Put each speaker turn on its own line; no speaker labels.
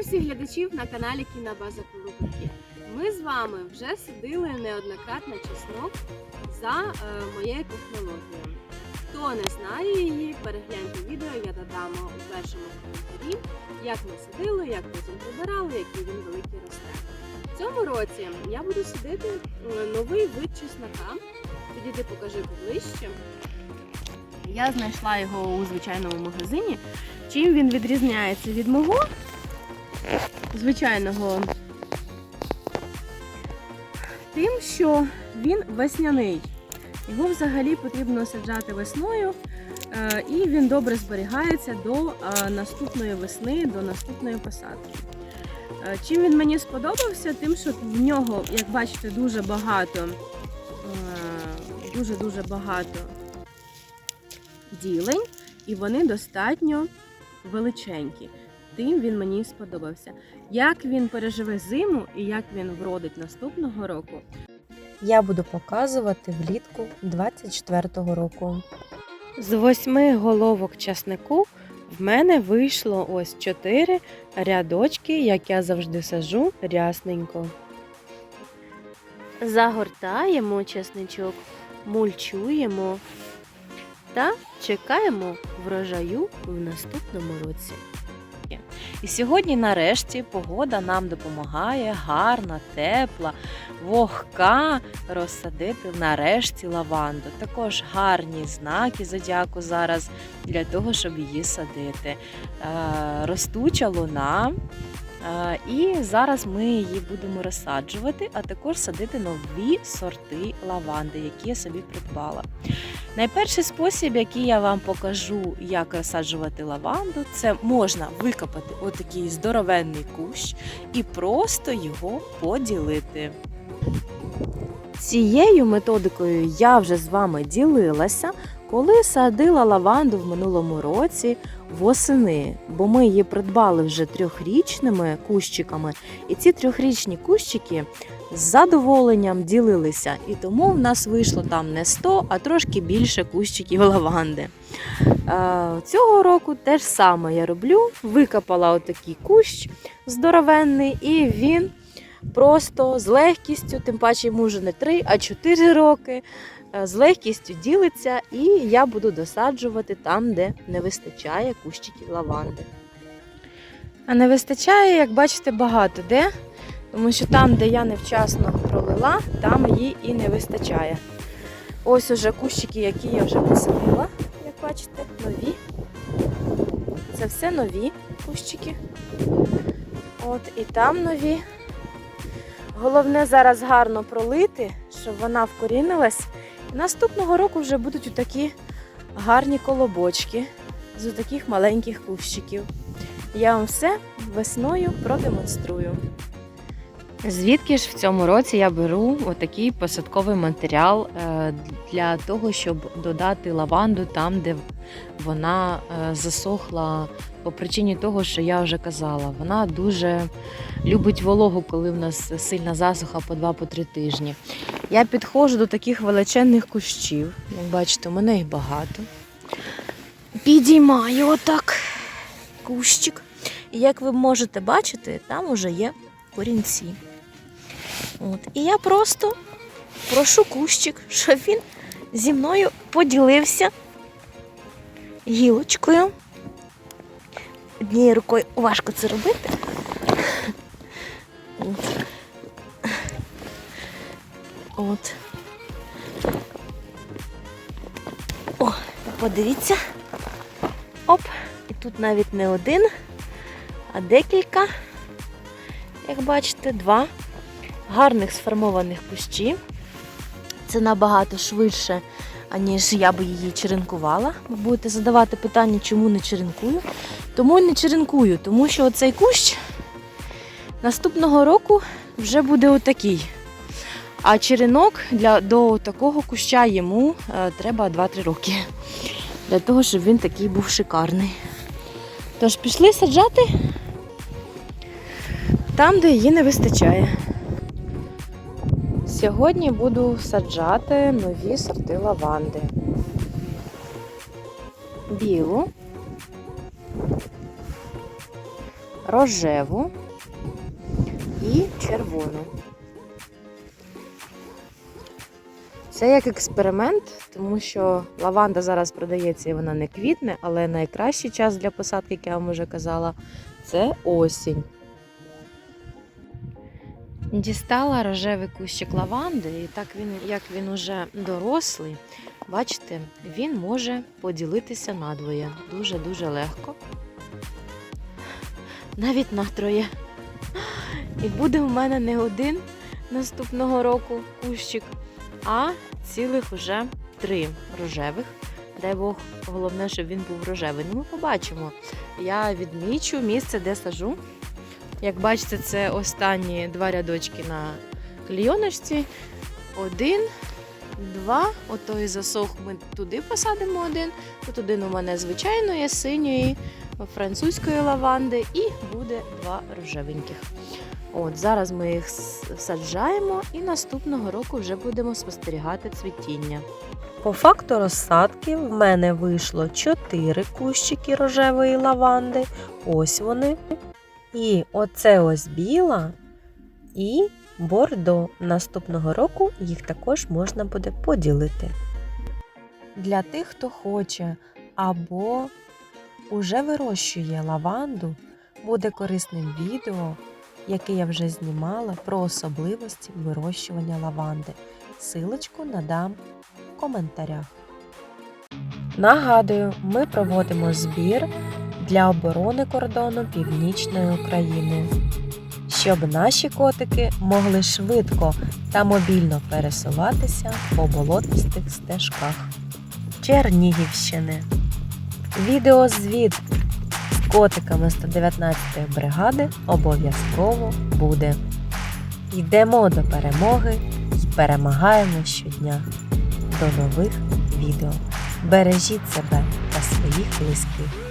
Вітаю всіх глядачів на каналі Кінобаза Колубики. Ми з вами вже садили неоднократно чеснок за е, моєю технологією. Хто не знає її, перегляньте відео, я додам у першому коментарі, як ми садили, як потім прибирали, який він великий росте. В цьому році я буду садити е, новий вид чеснока. Підійди, покажи поближче. Я знайшла його у звичайному магазині. Чим він відрізняється від мого звичайного? Тим, що він весняний. Його взагалі потрібно саджати весною, е, і він добре зберігається до е, наступної весни, до наступної посадки. Е, Чим він мені сподобався, тим, що в нього, як бачите, дуже багато, дуже дуже багато ділень, і вони достатньо величенькі. Тим він мені сподобався. Як він переживе зиму і як він вродить наступного року,
я буду показувати влітку 24-го року.
З восьми головок часнику в мене вийшло ось чотири рядочки, як я завжди сажу рясненько. Загортаємо часничок, мульчуємо та чекаємо врожаю в наступному році. І сьогодні, нарешті, погода нам допомагає гарна, тепла, вогка розсадити нарешті лаванду. Також гарні знаки зодіаку зараз для того, щоб її садити. Е, Ростуча луна. І зараз ми її будемо розсаджувати, а також садити нові сорти лаванди, які я собі придбала. Найперший спосіб, який я вам покажу, як розсаджувати лаванду, це можна викопати отакий здоровенний кущ і просто його поділити. Цією методикою я вже з вами ділилася, коли садила лаванду в минулому році восени, бо ми її придбали вже трьохрічними кущиками, і ці трьохрічні кущики з задоволенням ділилися. І тому в нас вийшло там не 100, а трошки більше кущиків лаванди. Е, Цього року теж саме я роблю. Викопала отакий кущ здоровенний, і він просто з легкістю, тим паче йому вже не 3, а 4 роки. е, З легкістю ділиться, і я буду досаджувати там, де не вистачає кущиків лаванди. А не вистачає, як бачите, багато де. Тому що там, де я невчасно пролила, там їй і не вистачає. Ось уже кущики, які я вже посадила, як бачите, нові. Це все нові кущики. От і там нові. Головне зараз гарно пролити, щоб вона вкорінилась. Наступного року вже будуть такі гарні колобочки з таких маленьких кущиків. Я вам все весною продемонструю. Звідки ж в цьому році я беру отакий посадковий матеріал е, для того, щоб додати лаванду там, де вона е, засохла по причині того, що я вже казала. Вона дуже любить вологу, коли в нас сильна засуха по 2-3 тижні. Я підходжу до таких величезних кущів. Як бачите, у мене їх багато. Підіймаю отак кущик. І як ви можете бачити, там уже є корінці. От. І я просто прошу кущик, щоб він зі мною поділився гілочкою. Однією рукою важко це робити. От. О, подивіться. Оп, і тут навіть не один, а декілька, як бачите, два гарних сформованих кущі. Це набагато швидше, аніж я би її черенкувала. Ви будете задавати питання, чому не черенкую. Тому не черенкую, тому що оцей кущ наступного року вже буде отакий. А черенок для, до такого куща йому е, треба 2-3 роки. Для того, щоб він такий був шикарний. Тож пішли саджати там, де її не вистачає. Сьогодні буду саджати нові сорти лаванди. Білу, рожеву і червону. Це як експеримент, тому що лаванда зараз продається і вона не квітне, але найкращий час для посадки, як я вам вже казала, це осінь. Дістала рожевий кущик лаванди, і так він, як він уже дорослий, бачите, він може поділитися надвоє. Дуже-дуже легко. Навіть на троє. І буде в мене не один наступного року кущик, а цілих уже три рожевих. Дай Бог, головне, щоб він був рожевий. Ну, ми побачимо. Я відмічу місце, де сажу. Як бачите, це останні два рядочки на клійоночці. Один, два. Отой засох ми туди посадимо один. Тут один у мене звичайної, синьої, французької лаванди, і буде два рожевеньких. От зараз ми їх саджаємо і наступного року вже будемо спостерігати цвітіння.
По факту розсадки в мене вийшло 4 кущики рожевої лаванди. Ось вони. І оце ось біла і бордо. Наступного року їх також можна буде поділити. Для тих, хто хоче або уже вирощує лаванду, буде корисним відео, яке я вже знімала про особливості вирощування лаванди. Силочку надам в коментарях. Нагадую, ми проводимо збір для оборони кордону Північної України, щоб наші котики могли швидко та мобільно пересуватися по болотистих стежках Чернігівщини. Відеозвіт котиками 119-ї бригади обов'язково буде. Йдемо до перемоги і перемагаємо щодня. До нових відео. Бережіть себе та своїх близьких.